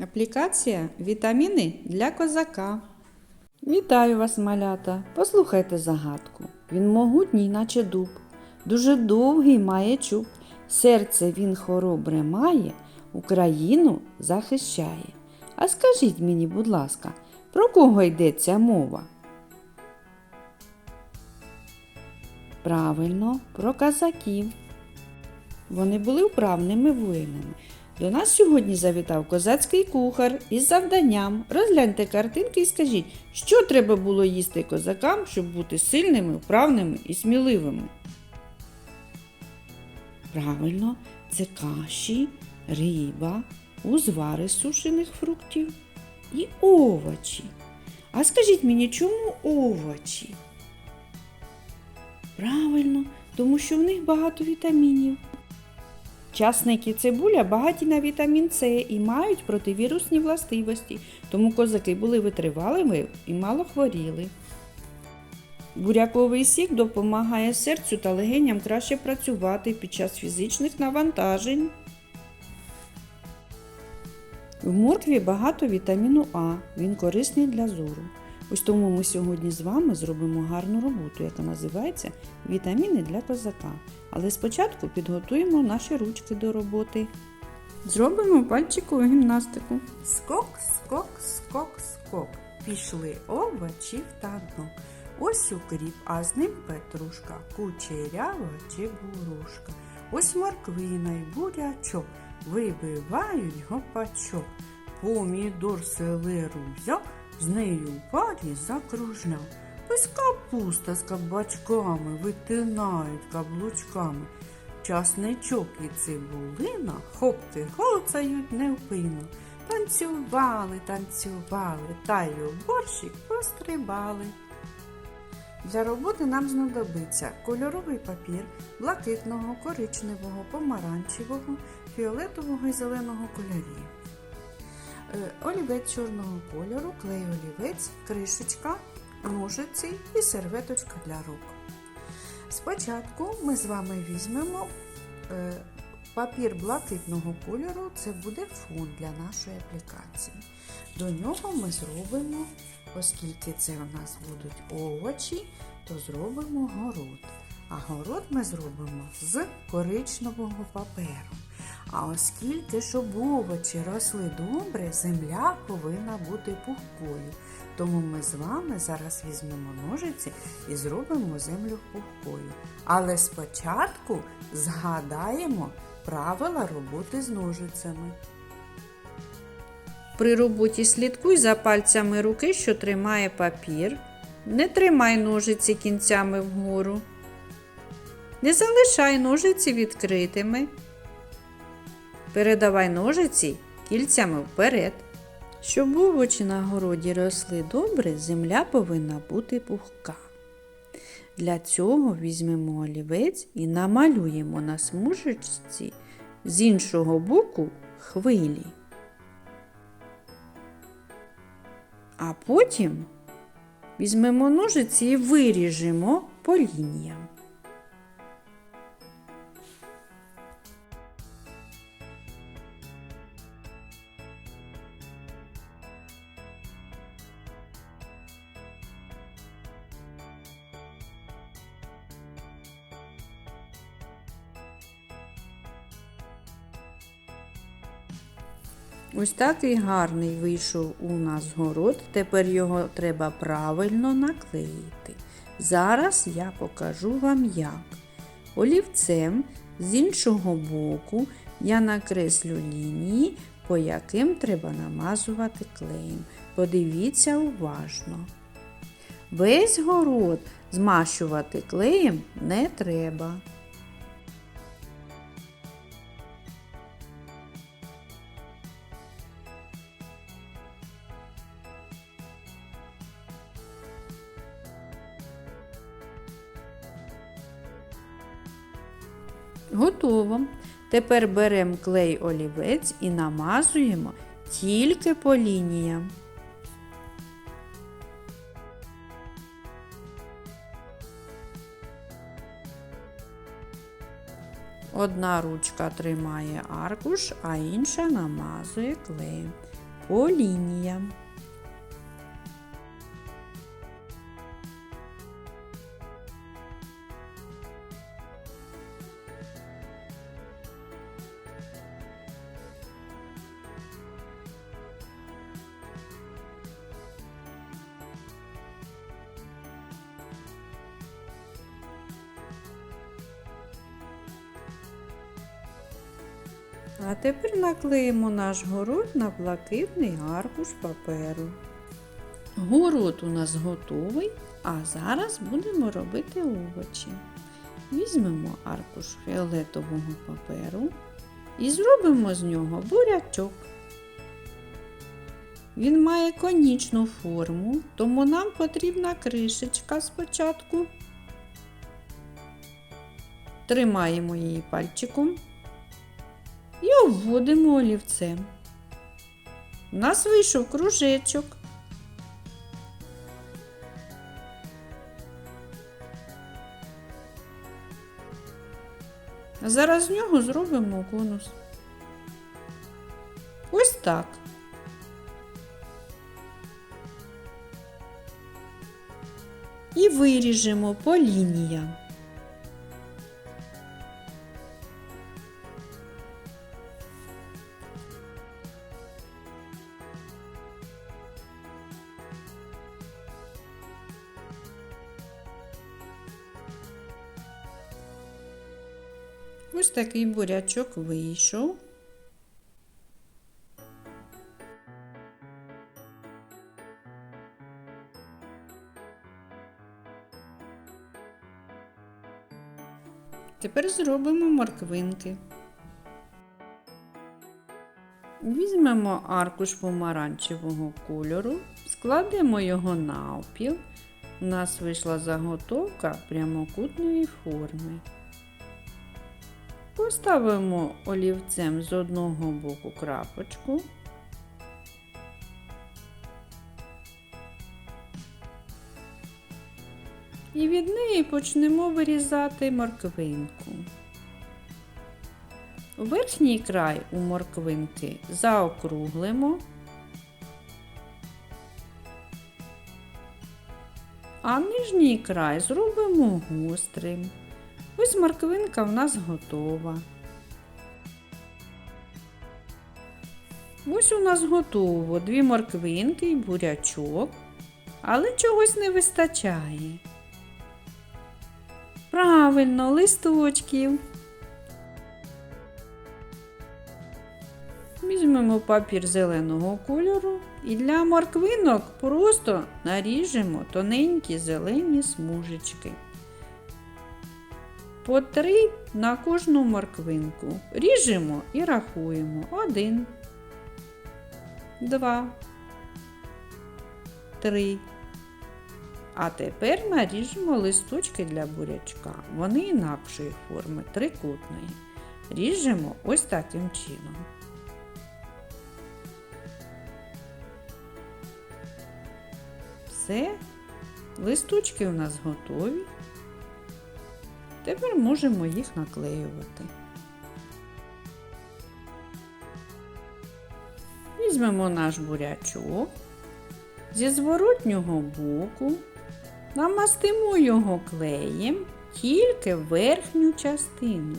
Аплікація Вітаміни для козака. Вітаю вас, малята! Послухайте загадку. Він могутній, наче дуб, дуже довгий має чуб. Серце він хоробре має, Україну захищає. А скажіть мені, будь ласка, про кого йдеться мова? Правильно, про казаків. Вони були вправними воїнами. До нас сьогодні завітав козацький кухар із завданням. Розгляньте картинки і скажіть, що треба було їсти козакам, щоб бути сильними, вправними і сміливими. Правильно, це каші, риба, узвари сушених фруктів і овочі. А скажіть мені, чому овочі? Правильно, тому що в них багато вітамінів. Часник і цибуля багаті на вітамін С і мають противірусні властивості, тому козаки були витривалими і мало хворіли. Буряковий сік допомагає серцю та легеням краще працювати під час фізичних навантажень. В моркві багато вітаміну А, він корисний для зору. Ось тому ми сьогодні з вами зробимо гарну роботу, яка називається Вітаміни для козака. Але спочатку підготуємо наші ручки до роботи. Зробимо пальчикову гімнастику. Скок, скок, скок, скок. Пішли овочі в танок. Ось укріп, а з ним петрушка, кучерява чебурушка. Ось морквина й бурячок, вибивають гопачок. Помідор селеру взяв, з нею в парі закружляв. Ось капуста з кабачками витинають каблучками. Часничок і цибулина хопки гоцають невпинно. Танцювали, танцювали, та й у борщик пострибали. Для роботи нам знадобиться кольоровий папір блакитного, коричневого, помаранчевого, фіолетового і зеленого кольорів. Е, Олівець чорного кольору, клей олівець, кришечка, ножиці і серветочка для рук. Спочатку ми з вами візьмемо е, папір блакитного кольору, це буде фон для нашої аплікації. До нього ми зробимо, оскільки це у нас будуть овочі, то зробимо город. А город ми зробимо з коричневого паперу. А оскільки, щоб овочі росли добре, земля повинна бути пухкою. Тому ми з вами зараз візьмемо ножиці і зробимо землю пухкою. Але спочатку згадаємо правила роботи з ножицями. При роботі слідкуй за пальцями руки, що тримає папір. Не тримай ножиці кінцями вгору. Не залишай ножиці відкритими. Передавай ножиці кільцями вперед. Щоб овочі на городі росли добре, земля повинна бути пухка. Для цього візьмемо олівець і намалюємо на смужечці з іншого боку хвилі. А потім візьмемо ножиці і виріжемо по лініям. Ось такий гарний вийшов у нас город. Тепер його треба правильно наклеїти. Зараз я покажу вам як. Олівцем з іншого боку я накреслю лінії, по яким треба намазувати клеєм. Подивіться уважно. Весь город змащувати клеєм не треба. Готово. Тепер беремо клей олівець і намазуємо тільки по лініям. Одна ручка тримає аркуш, а інша намазує клеєм. по лініям. А тепер наклеїмо наш город на блакитний аркуш паперу. Город у нас готовий, а зараз будемо робити овочі. Візьмемо аркуш фіолетового паперу і зробимо з нього бурячок. Він має конічну форму, тому нам потрібна кришечка спочатку. Тримаємо її пальчиком і обводимо олівцем. У нас вийшов кружечок. А зараз з нього зробимо конус. Ось так. І виріжемо по лініям. Ось такий бурячок вийшов. Тепер зробимо морквинки. Візьмемо аркуш помаранчевого кольору, складемо його навпіл. У нас вийшла заготовка прямокутної форми. Поставимо олівцем з одного боку крапочку. І від неї почнемо вирізати морквинку. Верхній край у морквинки заокруглимо, а нижній край зробимо гострим. Ось морквинка в нас готова. Ось у нас готово дві морквинки і бурячок, але чогось не вистачає. Правильно, листочків. Візьмемо папір зеленого кольору і для морквинок просто наріжемо тоненькі зелені смужечки. По три на кожну морквинку. Ріжемо і рахуємо. Один, два, три. А тепер наріжемо листочки для бурячка. Вони інакшої форми, трикутної. Ріжемо ось таким чином. Все, листочки у нас готові. Тепер можемо їх наклеювати. Візьмемо наш бурячок, зі зворотнього боку намастимо його клеєм тільки верхню частину.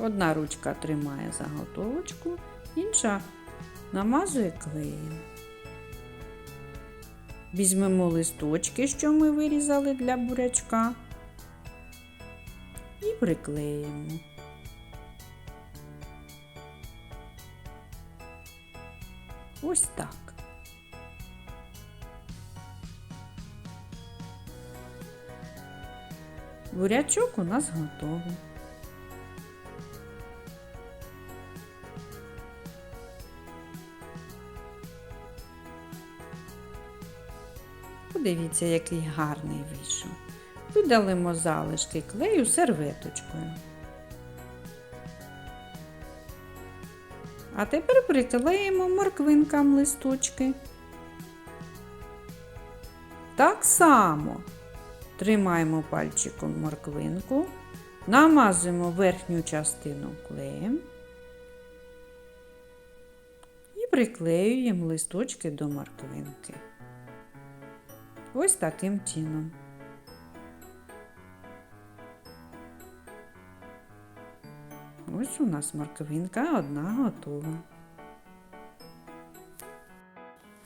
Одна ручка тримає заготовочку, інша намазує клеєм. Візьмемо листочки, що ми вирізали для бурячка, і приклеїмо. Ось так. Бурячок у нас готовий. Подивіться, який гарний вийшов. Видалимо залишки клею серветочкою. А тепер приклеїмо морквинкам листочки. Так само тримаємо пальчиком морквинку, намазуємо верхню частину клеєм і приклеюємо листочки до морквинки. Ось таким чином. Ось у нас морквинка одна готова.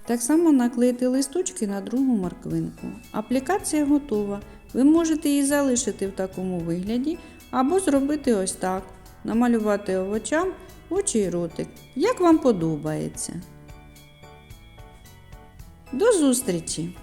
Так само наклеїти листочки на другу морквинку. Аплікація готова. Ви можете її залишити в такому вигляді або зробити ось так. Намалювати овочам очі й ротик, як вам подобається. До зустрічі!